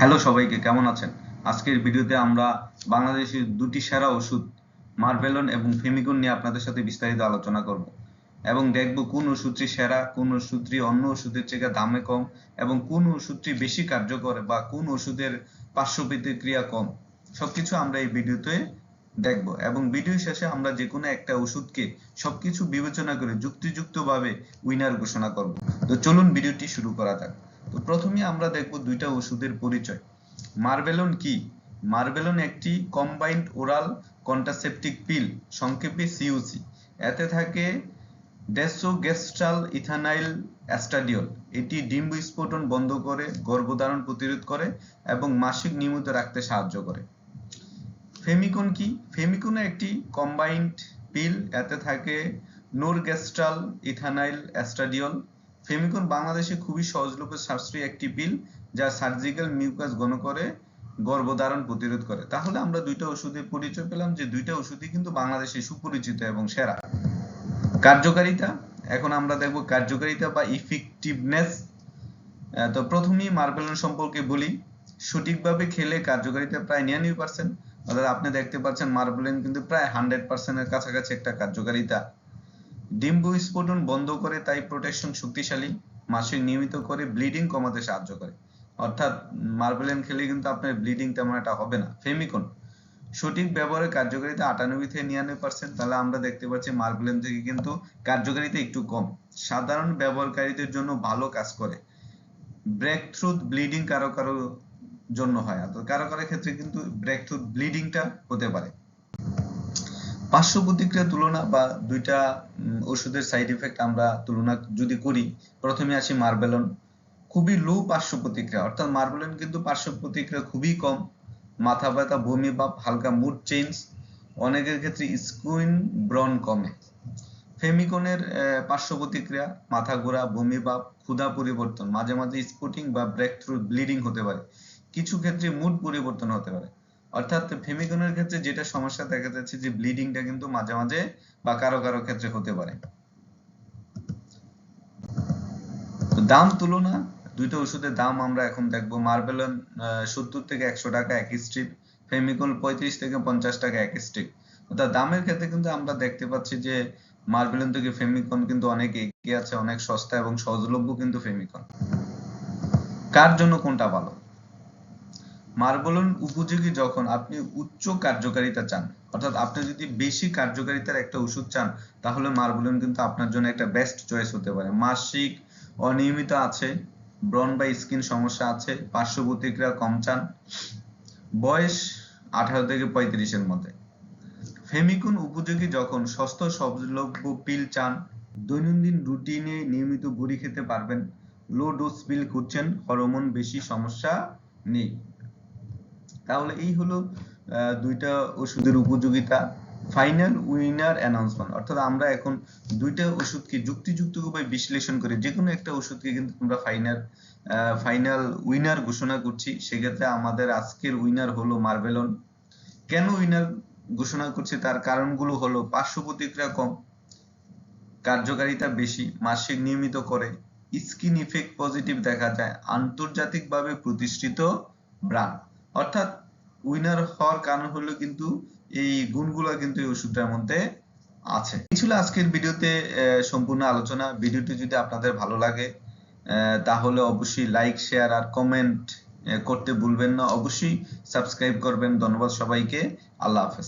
Hello সবাইকে, কেমন আছেন? আজকের ভিডিওতে আমরা বাংলাদেশের দুটি সেরা ওষুধ মার্বেলন এবং ফেমিকন নিয়ে আপনাদের সাথে বিস্তারিত আলোচনা করব এবং দেখব কোন ওষুধটি সেরা, কোন ওষুধটি অন্য ওষুধের থেকে দামে কম এবং কোন ওষুধটি বেশি কার্যকর বা কোন ওষুধের পার্শ্ব প্রতিক্রিয়া কম। সবকিছু আমরা এই ভিডিওতে দেখব এবং ভিডিও শেষে আমরা যে কোনো একটা ওষুধকে সবকিছু বিবেচনা করে যুক্তিযুক্তভাবে উইনার ঘোষণা করব। তো চলুন ভিডিওটি শুরু করা যাক। তো প্রথমে আমরা দেখব দুইটা ওষুধের পরিচয়। মার্বেলন কি? মার্বেলন একটি কম্বাইন্ড ওরাল কন্ট্রাসেপটিক পিল সংক্ষেপে সিইউসি এতে থাকে ডেসোগেস্ট্রাল ইথানাইল অ্যাস্টাডিওল এটি ডিম্ব স্ফোটন বন্ধ করে, গর্ভধারণ প্রতিরোধ করে এবং মাসিক নিয়মিত রাখতে সাহায্য করে। ফেমিকন কি? ফেমিকন একটি কম্বাইন্ড পিল এতে থাকে নোরগেস্ট্রাল ইথানাইল অ্যাস্টাডিওল ফেমিকন বাংলাদেশে খুবই সহজলভ্য সাশ্রয়ী একটি পিল যা সার্জিক্যাল মিউকাস ঘন করে গর্ভধারণ প্রতিরোধ করে। তাহলে আমরা দুইটা ওষুধের পরিচয় পেলাম যে দুইটা ওষুধই কিন্তু বাংলাদেশে সুপরিচিত এবং সেরা। কার্যকারিতা? এখন আমরা দেখব কার্যকারিতা বা ইফেক্টিভনেস তো প্রথমেই মার্বেলন সম্পর্কে বলি। সঠিকভাবে খেলে কার্যকারিতা প্রায় নিরানব্বই পার্সেন্ট অর্থাৎ আপনি দেখতে পাচ্ছেন মার্বেলন কিন্তু প্রায় হান্ড্রেড পার্সেন্টের কাছাকাছি একটা কার্যকারিতা। ডিম্ব স্ফোটন বন্ধ করে তাই প্রোটেকশন শক্তিশালী মাসিক নিয়মিত করে ব্লিডিং কমাতে সাহায্য করে। অর্থাৎ মার্বেলেন খেলে কিন্তু আপনার ব্লিডিং তেমন একটা হবে না। ফেমিকন সঠিক ব্যবহারের কার্যকারিতা আটানব্বই থেকে নিরানব্বই পার্সেন্ট তাহলে আমরা দেখতে পাচ্ছি মার্বেলেন থেকে কিন্তু কার্যকারিতা একটু কম। সাধারণ ব্যবহারকারীদের জন্য ভালো কাজ করে। ব্রেক থ্রু ব্লিডিং কারও কারও জন্য হয় অর্থাৎ কারও কারও ক্ষেত্রে কিন্তু ব্রেক থ্রু ব্লিডিংটা হতে পারে। পার্শ্ব প্রতিক্রিয়া তুলনা বা দুইটা ওষুধের সাইড ইফেক্ট আমরা তুলনা যদি করি, প্রথমে আসি মার্বেলন। খুবই লো পার্শ্ব প্রতিক্রিয়া অর্থাৎ মার্বেলন কিন্তু পার্শ্ব প্রতিক্রিয়া খুবই কম। মাথা ব্যথা, বমি ভাব, হালকা মুড চেঞ্জ অনেকের ক্ষেত্রে স্কুইন ব্রন কমে। ফেমিকনের পার্শ্ব প্রতিক্রিয়া মাথা ঘোরা, বমি ভাব, ক্ষুধা পরিবর্তন, মাঝে মাঝে স্পুটিং বা ব্রেক থ্রু ব্লিডিং হতে পারে। কিছু ক্ষেত্রে মুড পরিবর্তন হতে পারে। অর্থাৎ ফেমিকনের ক্ষেত্রে যেটা সমস্যা দেখা যাচ্ছে যে ব্লিডিংটা কিন্তু মাঝে মাঝে বা কারও কারও ক্ষেত্রে হতে পারে। দাম তুলনা, দুইটা ওষুধের দাম আমরা এখন দেখব। মার্বেলন সত্তর থেকে একশো টাকা এক স্ট্রিপ ফেমিকল পঁয়ত্রিশ থেকে পঞ্চাশ টাকা এক স্ট্রিপ অর্থাৎ দামের ক্ষেত্রে কিন্তু আমরা দেখতে পাচ্ছি যে মার্বেলন থেকে ফেমিকন কিন্তু অনেক এগিয়ে আছে, অনেক সস্তা এবং সহজলভ্য কিন্তু ফেমিকন কার জন্য কোনটা ভালো? মার্বলন উপযোগী যখন আপনি উচ্চ কার্যকারিতা চান, অর্থাৎ আপনি যদি বেশি কার্যকারিতার একটা ওষুধ চান, তাহলে মার্বলন কিন্তু আপনার জন্য একটা বেস্ট চয়েস হতে পারে। মাসিক অনিয়মিত আছে ব্রন বা স্কিন সমস্যা আছে, পার্শ্ব কম চান, বয়স আঠারো থেকে পঁয়ত্রিশের মধ্যে। ফেমিকুন উপযোগী যখন সস্তা সবলভ্য পিল চান, দৈনন্দিন রুটিনে নিয়মিত বড়ি খেতে পারবেন লো ডোজ পিল খুঁজছেন হরমোন বেশি সমস্যা নেই। তাহলে এই হলো দুইটা ওষুধের উপযোগিতা। ফাইনাল উইনার অ্যানাউন্সমেন্ট অর্থাৎ আমরা এখন দুইটা ওষুধকে যুক্তিযুক্তভাবে বিশ্লেষণ করে যে কোনো একটা ওষুধকে কিন্তু আমরা ফাইনাল ফাইনাল উইনার ঘোষণা করছি। সেক্ষেত্রে আমাদের আজকের উইনার হলো মার্বেলন কেন উইনার ঘোষণা করছি? তার কারণগুলো হলো পার্শ্ব প্রতিক্রিয়া কম, কার্যকারিতা বেশি, মাসিক নিয়মিত করে স্কিন ইফেক্ট পজিটিভ দেখা যায়, আন্তর্জাতিকভাবে প্রতিষ্ঠিত ব্র্যান্ড অর্থাৎ উইনার হওয়ার কারণ হলো কিন্তু এই গুণগুলো কিন্তু এই ওষুধটার মধ্যে আছে। এই ছিল আজকের ভিডিওতে সম্পূর্ণ আলোচনা। ভিডিওটি যদি আপনাদের ভালো লাগে তাহলে অবশ্যই লাইক শেয়ার আর কমেন্ট করতে ভুলবেন না। অবশ্যই সাবস্ক্রাইব করবেন। ধন্যবাদ সবাইকে। আল্লাহ হাফেজ।